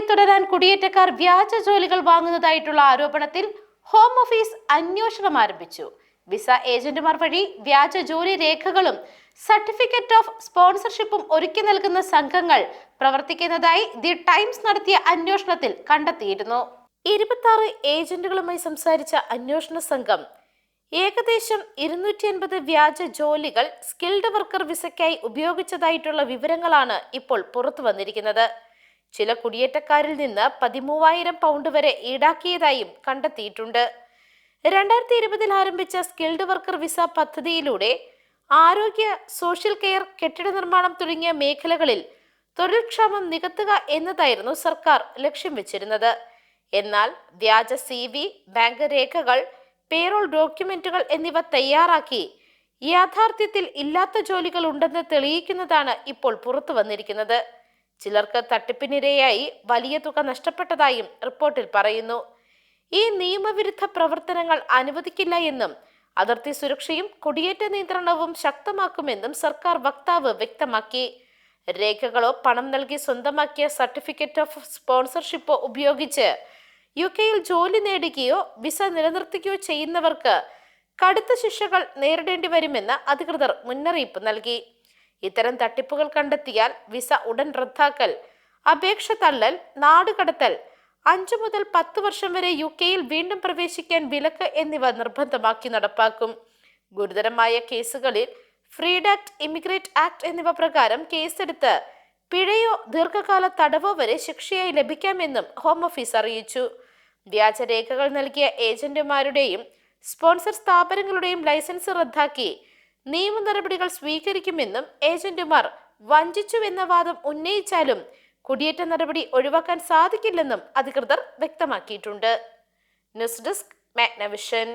സ്ഥിരമായി തുടരാൻ കുടിയേറ്റക്കാർ വ്യാജ ജോലികൾ വാങ്ങുന്നതായിട്ടുള്ള ആരോപണത്തിൽ ഹോം ഓഫീസ് അന്വേഷണം ആരംഭിച്ചു. വിസ ഏജന്റുമാർ വഴി വ്യാജ ജോലി രേഖകളും സർട്ടിഫിക്കറ്റ് ഓഫ് സ്പോൺസർഷിപ്പും ഒരുക്കി നൽകുന്ന സംഘങ്ങൾ പ്രവർത്തിക്കുന്നതായി ദി ടൈംസ് നടത്തിയ അന്വേഷണത്തിൽ കണ്ടെത്തിയിരുന്നു. ഇരുപത്തി ഏജന്റുകളുമായി സംസാരിച്ച അന്വേഷണ സംഘം ഏകദേശം ഇരുന്നൂറ്റി അൻപത് വ്യാജ ജോലികൾ സ്കിൽഡ് വർക്കർ വിസയ്ക്കായി ഉപയോഗിച്ചതായിട്ടുള്ള വിവരങ്ങളാണ് ഇപ്പോൾ പുറത്തു വന്നിരിക്കുന്നത് ചില കുടിയേറ്റക്കാരിൽ നിന്ന് പതിമൂവായിരം പൗണ്ട് വരെ ഈടാക്കിയതായും കണ്ടെത്തിയിട്ടുണ്ട്. രണ്ടായിരത്തി ഇരുപതിൽ ആരംഭിച്ച സ്കിൽഡ് വർക്കർ വിസ പദ്ധതിയിലൂടെ ആരോഗ്യ സോഷ്യൽ കെയർ കെട്ടിട നിർമ്മാണം തുടങ്ങിയ മേഖലകളിൽ തൊഴിൽക്ഷാമം നികത്തുക എന്നതായിരുന്നു സർക്കാർ ലക്ഷ്യം വെച്ചിരുന്നത്. എന്നാൽ വ്യാജ സി വി ബാങ്ക് രേഖകൾ പേറോൾ ഡോക്യുമെന്റുകൾ എന്നിവ തയ്യാറാക്കി യാഥാർത്ഥ്യത്തിൽ ഇല്ലാത്ത ജോലികൾ ഉണ്ടെന്ന് തെളിയിക്കുന്നതാണ് ഇപ്പോൾ പുറത്തു വന്നിരിക്കുന്നത് ചിലർക്ക് തട്ടിപ്പിനിരയായി വലിയ തുക നഷ്ടപ്പെട്ടതായും റിപ്പോർട്ടിൽ പറയുന്നു. ഈ നിയമവിരുദ്ധ പ്രവർത്തനങ്ങൾ അനുവദിക്കില്ല എന്നും അതിർത്തി സുരക്ഷയും കുടിയേറ്റ നിയന്ത്രണവും ശക്തമാക്കുമെന്നും സർക്കാർ വക്താവ് വ്യക്തമാക്കി. രേഖകളോ പണം നൽകി സ്വന്തമാക്കിയ സർട്ടിഫിക്കറ്റ് ഓഫ് സ്പോൺസർഷിപ്പോ ഉപയോഗിച്ച് യു കെയിൽ ജോലി നേടുകയോ വിസ നിലനിർത്തുകയോ ചെയ്യുന്നവർക്ക് കടുത്ത ശിക്ഷകൾ നേരിടേണ്ടി വരുമെന്ന് അധികൃതർ മുന്നറിയിപ്പ് നൽകി. ഇത്തരം തട്ടിപ്പുകൾ കണ്ടെത്തിയാൽ വിസ ഉടൻ റദ്ദാക്കൽ അപേക്ഷ തള്ളൽ നാടുകടത്തൽ അഞ്ചു മുതൽ പത്ത് വർഷം വരെ യു കെയിൽ വീണ്ടും പ്രവേശിക്കാൻ വിലക്ക് എന്നിവ നിർബന്ധമാക്കി നടപ്പാക്കും. ഗുരുതരമായ കേസുകളിൽ ഫ്രീഡാക്ട് ഇമിഗ്രേറ്റ് ആക്ട് എന്നിവ പ്രകാരം കേസെടുത്ത് പിഴയോ ദീർഘകാല തടവോ വരെ ശിക്ഷയായി ലഭിക്കാമെന്നും ഹോം ഓഫീസ് അറിയിച്ചു. വ്യാജരേഖകൾ നൽകിയ ഏജന്റുമാരുടെയും സ്പോൺസർ സ്ഥാപനങ്ങളുടെയും ലൈസൻസ് റദ്ദാക്കി നിയമ നടപടികൾ സ്വീകരിക്കുമെന്നും ഏജന്റുമാർ വഞ്ചിച്ചുവെന്ന വാദം ഉന്നയിച്ചാലും കുടിയേറ്റ നടപടി ഒഴിവാക്കാൻ സാധിക്കില്ലെന്നും അധികൃതർ വ്യക്തമാക്കിയിട്ടുണ്ട്. News desk Magnavision.